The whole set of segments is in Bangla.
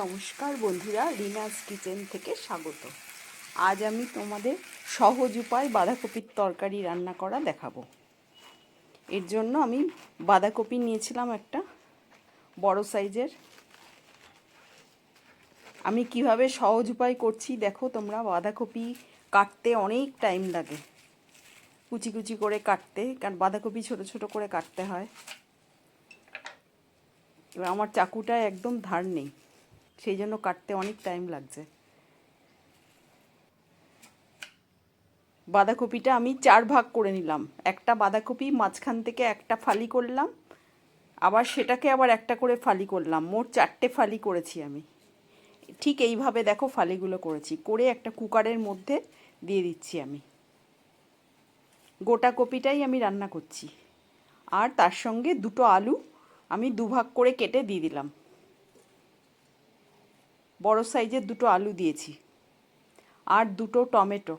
নমস্কার বন্ধুরা, রিনাস কিচেন থেকে স্বাগত। আজ আমি তোমাদের সহজ উপায় বাঁধাকপির তরকারি রান্না করা দেখাবো। এর জন্য আমি বাঁধাকপি নিয়েছিলাম একটা বড় সাইজের। আমি কীভাবে সহজ উপায় করছি দেখো তোমরা, বাঁধাকপি কাটতে অনেক টাইম লাগে। কুচি কুচি করে কাটতে, কারণ বাঁধাকপি ছোট ছোট করে কাটতে হয়। এবার আমার চাকুটা একদম ধার নেই। সেই জন্য কাটতে অনেক টাইম লাগছে। বাঁধাকপিটা আমি চার ভাগ করে নিলাম। একটা বাঁধাকপি, মাঝখান থেকে একটা ফালি করলাম। আবার সেটাকে আবার একটা করে ফালি করলাম। মোট চারটে ফালি করেছি আমি। ঠিক এইভাবে দেখো ফালিগুলো করেছি। করে একটা কুকারের মধ্যে দিয়ে দিচ্ছি আমি। গোটা কপিটাই আমি রান্না করছি। আর তার সঙ্গে দুটো আলু আমি দুভাগ করে কেটে দিয়ে দিলাম। বড় সাইজের দুটো আলু দিয়েছি। আর দুটো টমেটো।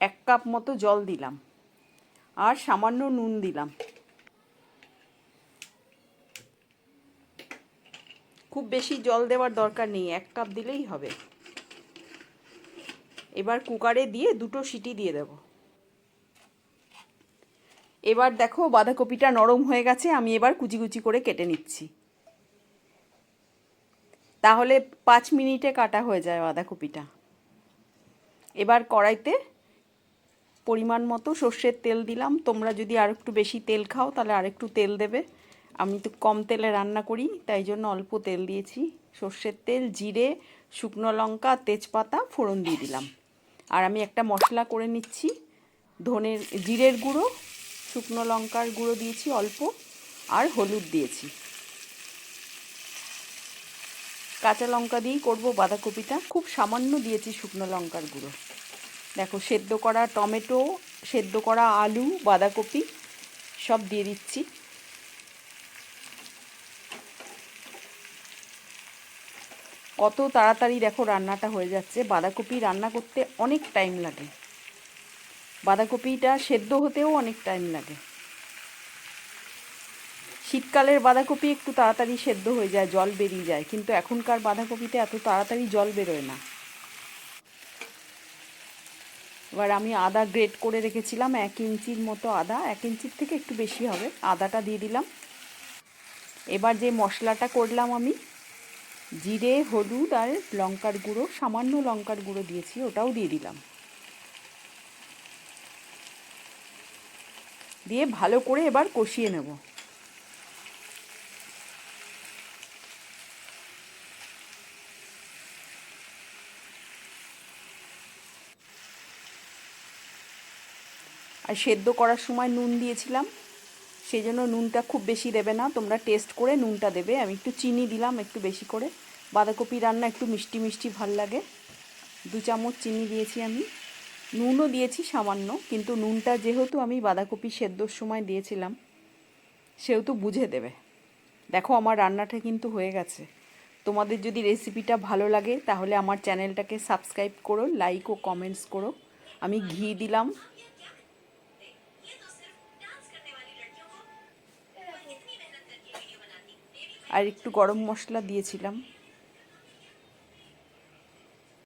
এক কাপ মতো জল দিলাম। আর সামান্য নুন দিলাম। খুব বেশি জল দেওয়ার দরকার নেই, এক কাপ দিলেই হবে। এবার কুকারে দিয়ে দুটো সিটি দিয়ে দেবো। এবার দেখো বাঁধাকপিটা নরম হয়ে গেছে, আমি এবার কুচি কুচি করে কেটে নিচ্ছি। তাহলে পাঁচ মিনিটে কাটা হয়ে যায় বাঁধাকপিটা। এবার কড়াইতে পরিমাণ মতো সর্ষের তেল দিলাম। তোমরা যদি আর একটু বেশি তেল খাও, তাহলে আর একটু তেল দেবে। আমি তো কম তেলে রান্না করি, তাই জন্য অল্প তেল দিয়েছি। সর্ষের তেল, জিরে, শুকনো লঙ্কা, তেজপাতা, ফোড়ন দিয়ে দিলাম। আর আমি একটা মশলা করে নিচ্ছি ধনের জিরের গুঁড়ো শুকনো লঙ্কার গুঁড়ো দিয়েছি অল্প আর হলুদ দিয়েছি। কাঁচা লঙ্কা দিয়েই করব বাঁধাকপিটা। খুব সামান্য দিয়েছি শুকনো লঙ্কার গুঁড়ো। দেখো, সেদ্ধ করা টমেটো, সেদ্ধ করা আলু, বাঁধাকপি সব দিয়ে দিচ্ছি। কত তাড়াতাড়ি দেখো রান্নাটা হয়ে যাচ্ছে। বাঁধাকপি রান্না করতে অনেক টাইম লাগে। বাঁধাকপিটা সেদ্ধ হতেও অনেক টাইম লাগে। শীতকালের বাঁধাকপি একটু তাড়াতাড়ি সেদ্ধ হয়ে যায়, জল বেরিয়ে যায়, কিন্তু এখনকার বাঁধাকপিতে এত তাড়াতাড়ি জল বেরোয় না। এবার আমি আদা গ্রেট করে রেখেছিলাম, এক ইঞ্চির মতো আদা, এক ইঞ্চির থেকে একটু বেশি হবে, আদাটা দিয়ে দিলাম। এবার যে মশলাটা করলাম আমি, জিরে, হলুদ আর লঙ্কার গুঁড়ো, সামান্য লঙ্কার গুঁড়ো দিয়েছি, ওটাও দিয়ে দিলাম। দিয়ে ভালো করে এবার কষিয়ে নেব। আর সেদ্ধ করার সময় নুন দিয়েছিলাম সেই জন্য নুনটা খুব বেশি দেবে না, তোমরা টেস্ট করে নুনটা দেবে। আমি একটু চিনি দিলাম একটু বেশি করে। বাঁধাকপি রান্না একটু মিষ্টি মিষ্টি ভালো লাগে। দু চামচ চিনি দিয়েছি আমি। নুনও দিয়েছি সামান্য, কিন্তু নুনটা যেহেতু আমি বাঁধাকপি সেদ্ধর সময় দিয়েছিলাম, সেহেতু বুঝে দেবে। দেখো আমার রান্নাটা কিন্তু হয়ে গেছে। তোমাদের যদি রেসিপিটা ভালো লাগে, তাহলে আমার চ্যানেলটাকে সাবস্ক্রাইব করো, লাইক ও কমেন্টস করো। আমি ঘি দিলাম। আর একটু গরম মশলা দিয়েছিলাম।